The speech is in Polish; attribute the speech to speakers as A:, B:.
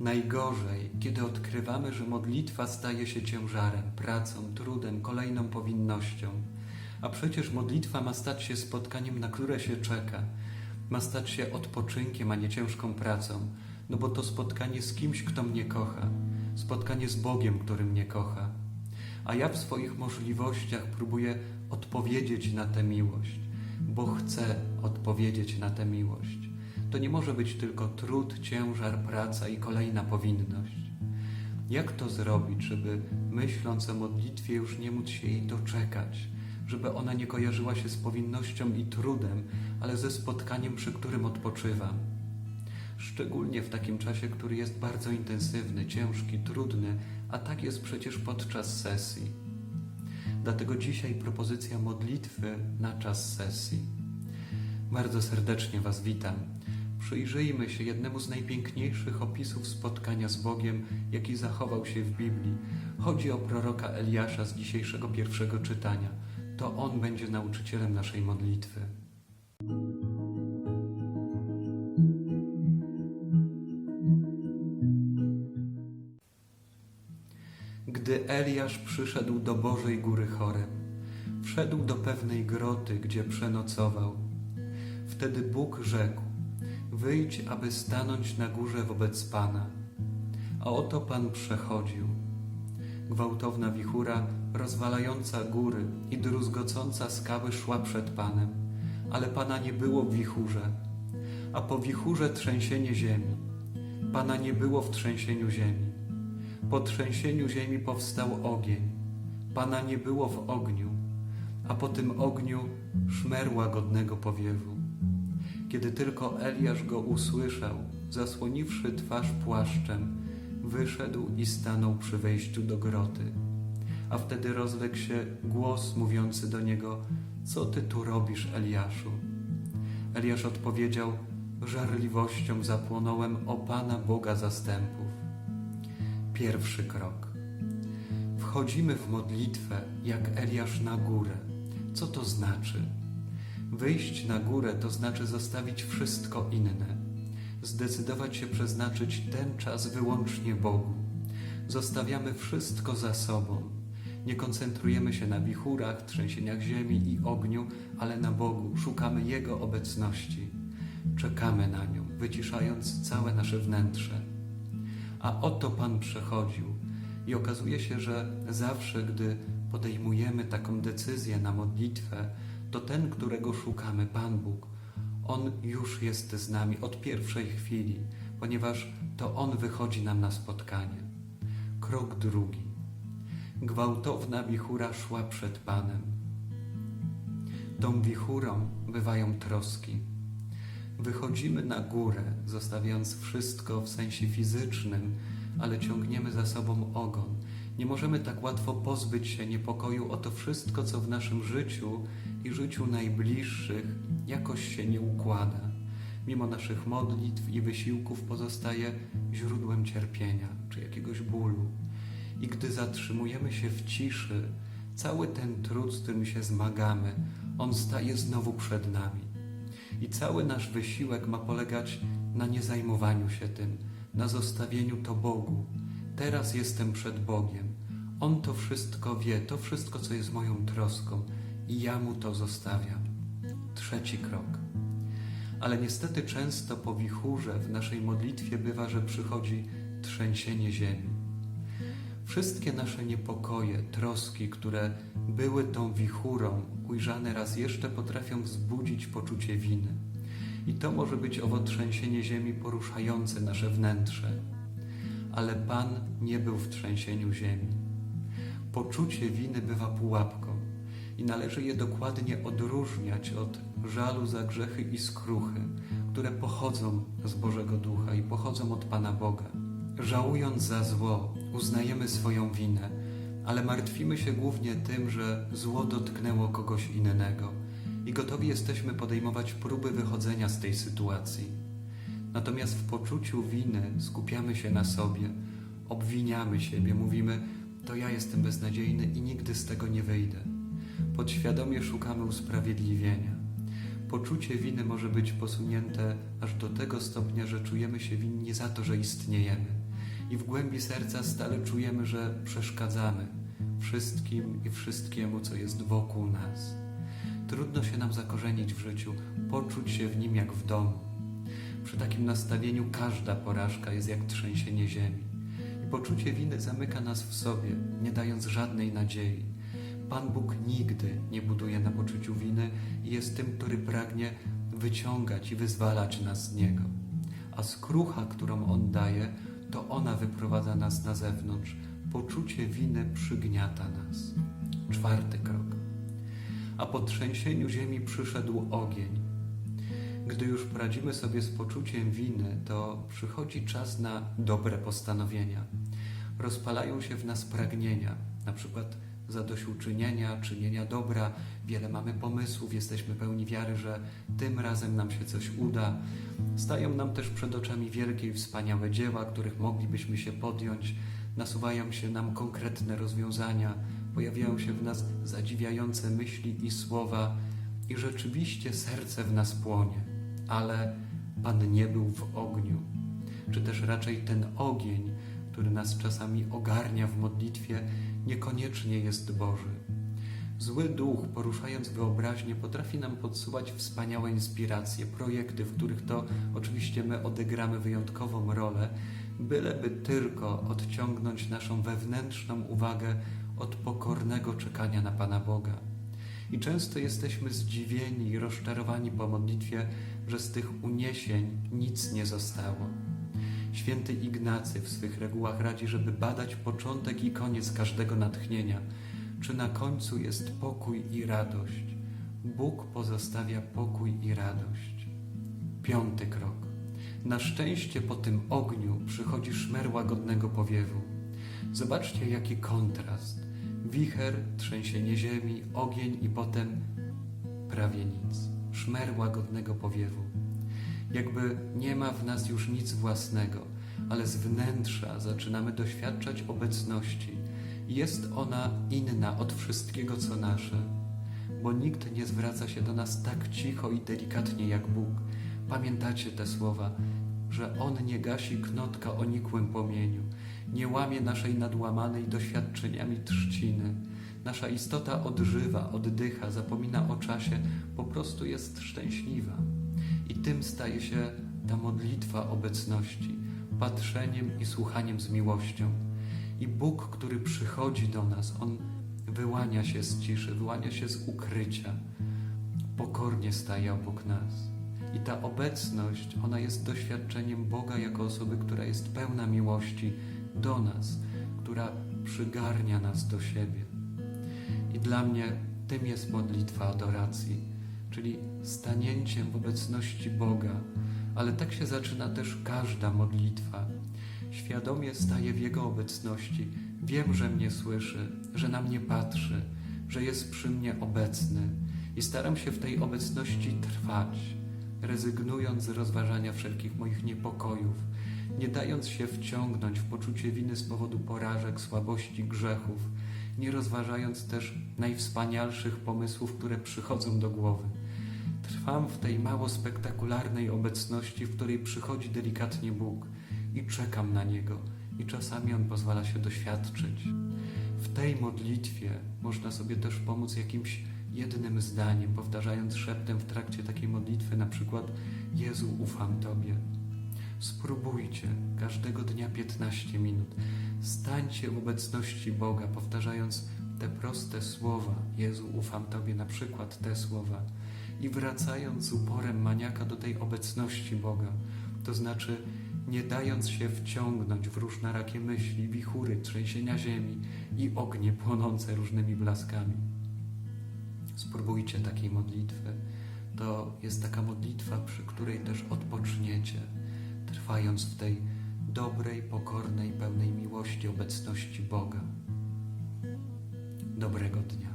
A: Najgorzej, kiedy odkrywamy, że modlitwa staje się ciężarem, pracą, trudem, kolejną powinnością. A przecież modlitwa ma stać się spotkaniem, na które się czeka. Ma stać się odpoczynkiem, a nie ciężką pracą. No bo to spotkanie z kimś, kto mnie kocha. Spotkanie z Bogiem, który mnie kocha. A ja w swoich możliwościach próbuję odpowiedzieć na tę miłość, bo chcę odpowiedzieć na tę miłość. To nie może być tylko trud, ciężar, praca i kolejna powinność. Jak to zrobić, żeby myśląc o modlitwie już nie móc się jej doczekać, żeby ona nie kojarzyła się z powinnością i trudem, ale ze spotkaniem, przy którym odpoczywam? Szczególnie w takim czasie, który jest bardzo intensywny, ciężki, trudny, a tak jest przecież podczas sesji. Dlatego dzisiaj propozycja modlitwy na czas sesji. Bardzo serdecznie Was witam. Przyjrzyjmy się jednemu z najpiękniejszych opisów spotkania z Bogiem, jaki zachował się w Biblii. Chodzi o proroka Eliasza z dzisiejszego pierwszego czytania. To on będzie nauczycielem naszej modlitwy. Gdy Eliasz przyszedł do Bożej Góry Chorem, wszedł do pewnej groty, gdzie przenocował. Wtedy Bóg rzekł: Wyjdź, aby stanąć na górze wobec Pana. A oto Pan przechodził. Gwałtowna wichura, rozwalająca góry i druzgocąca skały szła przed Panem, ale Pana nie było w wichurze, a po wichurze trzęsienie ziemi. Pana nie było w trzęsieniu ziemi. Po trzęsieniu ziemi powstał ogień. Pana nie było w ogniu, a po tym ogniu szmer łagodnego powiewu. Kiedy tylko Eliasz go usłyszał, zasłoniwszy twarz płaszczem, wyszedł i stanął przy wejściu do groty. A wtedy rozległ się głos mówiący do niego: Co ty tu robisz, Eliaszu? Eliasz odpowiedział: Żarliwością zapłonąłem o Pana Boga zastępów. Pierwszy krok. Wchodzimy w modlitwę jak Eliasz na górę. Co to znaczy? Wyjść na górę to znaczy zostawić wszystko inne. Zdecydować się przeznaczyć ten czas wyłącznie Bogu. Zostawiamy wszystko za sobą. Nie koncentrujemy się na wichurach, trzęsieniach ziemi i ogniu, ale na Bogu. Szukamy Jego obecności. Czekamy na nią, wyciszając całe nasze wnętrze. A oto Pan przechodził. I okazuje się, że zawsze, gdy podejmujemy taką decyzję na modlitwę, to ten, którego szukamy, Pan Bóg, On już jest z nami od pierwszej chwili, ponieważ to On wychodzi nam na spotkanie. Krok drugi. Gwałtowna wichura szła przed Panem. Tą wichurą bywają troski. Wychodzimy na górę, zostawiając wszystko w sensie fizycznym, ale ciągniemy za sobą ogon. Nie możemy tak łatwo pozbyć się niepokoju o to wszystko, co w naszym życiu i życiu najbliższych jakoś się nie układa. Mimo naszych modlitw i wysiłków pozostaje źródłem cierpienia czy jakiegoś bólu. I gdy zatrzymujemy się w ciszy, cały ten trud, z którym się zmagamy, on staje znowu przed nami. I cały nasz wysiłek ma polegać na niezajmowaniu się tym, na zostawieniu to Bogu. Teraz jestem przed Bogiem. On to wszystko wie, to wszystko, co jest moją troską, i ja mu to zostawiam. Trzeci krok. Ale niestety często po wichurze w naszej modlitwie bywa, że przychodzi trzęsienie ziemi. Wszystkie nasze niepokoje, troski, które były tą wichurą, ujrzane raz jeszcze, potrafią wzbudzić poczucie winy. I to może być owo trzęsienie ziemi poruszające nasze wnętrze. Ale Pan nie był w trzęsieniu ziemi. Poczucie winy bywa pułapką i należy je dokładnie odróżniać od żalu za grzechy i skruchy, które pochodzą z Bożego Ducha i pochodzą od Pana Boga. Żałując za zło, uznajemy swoją winę, ale martwimy się głównie tym, że zło dotknęło kogoś innego i gotowi jesteśmy podejmować próby wychodzenia z tej sytuacji. Natomiast w poczuciu winy skupiamy się na sobie, obwiniamy siebie, mówimy: To ja jestem beznadziejny i nigdy z tego nie wyjdę. Podświadomie szukamy usprawiedliwienia. Poczucie winy może być posunięte aż do tego stopnia, że czujemy się winni za to, że istniejemy. i w głębi serca stale czujemy, że przeszkadzamy wszystkim i wszystkiemu, co jest wokół nas. Trudno się nam zakorzenić w życiu, poczuć się w nim jak w domu. Przy takim nastawieniu każda porażka jest jak trzęsienie ziemi. I poczucie winy zamyka nas w sobie, nie dając żadnej nadziei. Pan Bóg nigdy nie buduje na poczuciu winy i jest tym, który pragnie wyciągać i wyzwalać nas z niego. A skrucha, którą On daje, to ona wyprowadza nas na zewnątrz. Poczucie winy przygniata nas. Czwarty krok. A po trzęsieniu ziemi przyszedł ogień. Gdy już poradzimy sobie z poczuciem winy, to przychodzi czas na dobre postanowienia. Rozpalają się w nas pragnienia, na przykład zadośćuczynienia, czynienia dobra. Wiele mamy pomysłów, jesteśmy pełni wiary, że tym razem nam się coś uda. Stają nam też przed oczami wielkie i wspaniałe dzieła, których moglibyśmy się podjąć. Nasuwają się nam konkretne rozwiązania, pojawiają się w nas zadziwiające myśli i słowa, i rzeczywiście serce w nas płonie, ale Pan nie był w ogniu, czy też raczej ten ogień, który nas czasami ogarnia w modlitwie, niekoniecznie jest Boży. Zły duch, poruszając wyobraźnię, potrafi nam podsuwać wspaniałe inspiracje, projekty, w których to oczywiście my odegramy wyjątkową rolę, byleby tylko odciągnąć naszą wewnętrzną uwagę od pokornego czekania na Pana Boga. I często jesteśmy zdziwieni i rozczarowani po modlitwie, że z tych uniesień nic nie zostało. Święty Ignacy w swych regułach radzi, żeby badać początek i koniec każdego natchnienia, czy na końcu jest pokój i radość. Bóg pozostawia pokój i radość. Piąty krok. Na szczęście po tym ogniu przychodzi szmer łagodnego powiewu. Zobaczcie, jaki kontrast. Wicher, trzęsienie ziemi, ogień i potem prawie nic. Szmer łagodnego powiewu. Jakby nie ma w nas już nic własnego, ale z wnętrza zaczynamy doświadczać obecności. Jest ona inna od wszystkiego, co nasze, bo nikt nie zwraca się do nas tak cicho i delikatnie jak Bóg. Pamiętacie te słowa, że On nie gasi knotka o nikłym płomieniu, nie łamie naszej nadłamanej doświadczeniami trzciny. Nasza istota odżywa, oddycha, zapomina o czasie, po prostu jest szczęśliwa. I tym staje się ta modlitwa obecności, patrzeniem i słuchaniem z miłością. I Bóg, który przychodzi do nas, On wyłania się z ciszy, wyłania się z ukrycia, pokornie staje obok nas. I ta obecność, ona jest doświadczeniem Boga jako osoby, która jest pełna miłości do nas, która przygarnia nas do siebie. I dla mnie tym jest modlitwa adoracji, czyli stanięciem w obecności Boga. Ale tak się zaczyna też każda modlitwa. Świadomie staję w Jego obecności. Wiem, że mnie słyszy, że na mnie patrzy, że jest przy mnie obecny i staram się w tej obecności trwać, rezygnując z rozważania wszelkich moich niepokojów, nie dając się wciągnąć w poczucie winy z powodu porażek, słabości, grzechów, nie rozważając też najwspanialszych pomysłów, które przychodzą do głowy. Trwam w tej mało spektakularnej obecności, w której przychodzi delikatnie Bóg i czekam na Niego i czasami On pozwala się doświadczyć. W tej modlitwie można sobie też pomóc jakimś jednym zdaniem, powtarzając szeptem w trakcie takiej modlitwy, na przykład Jezu, ufam Tobie. Spróbujcie każdego dnia 15 minut. Stańcie w obecności Boga, powtarzając te proste słowa. Jezu, ufam Tobie, na przykład te słowa. I wracając z uporem maniaka do tej obecności Boga, to znaczy nie dając się wciągnąć w różnorakie myśli, wichury, trzęsienia ziemi i ognie płonące różnymi blaskami. Spróbujcie takiej modlitwy. To jest taka modlitwa, przy której też odpoczniecie, trwając w tej dobrej, pokornej, pełnej miłości obecności Boga. Dobrego dnia.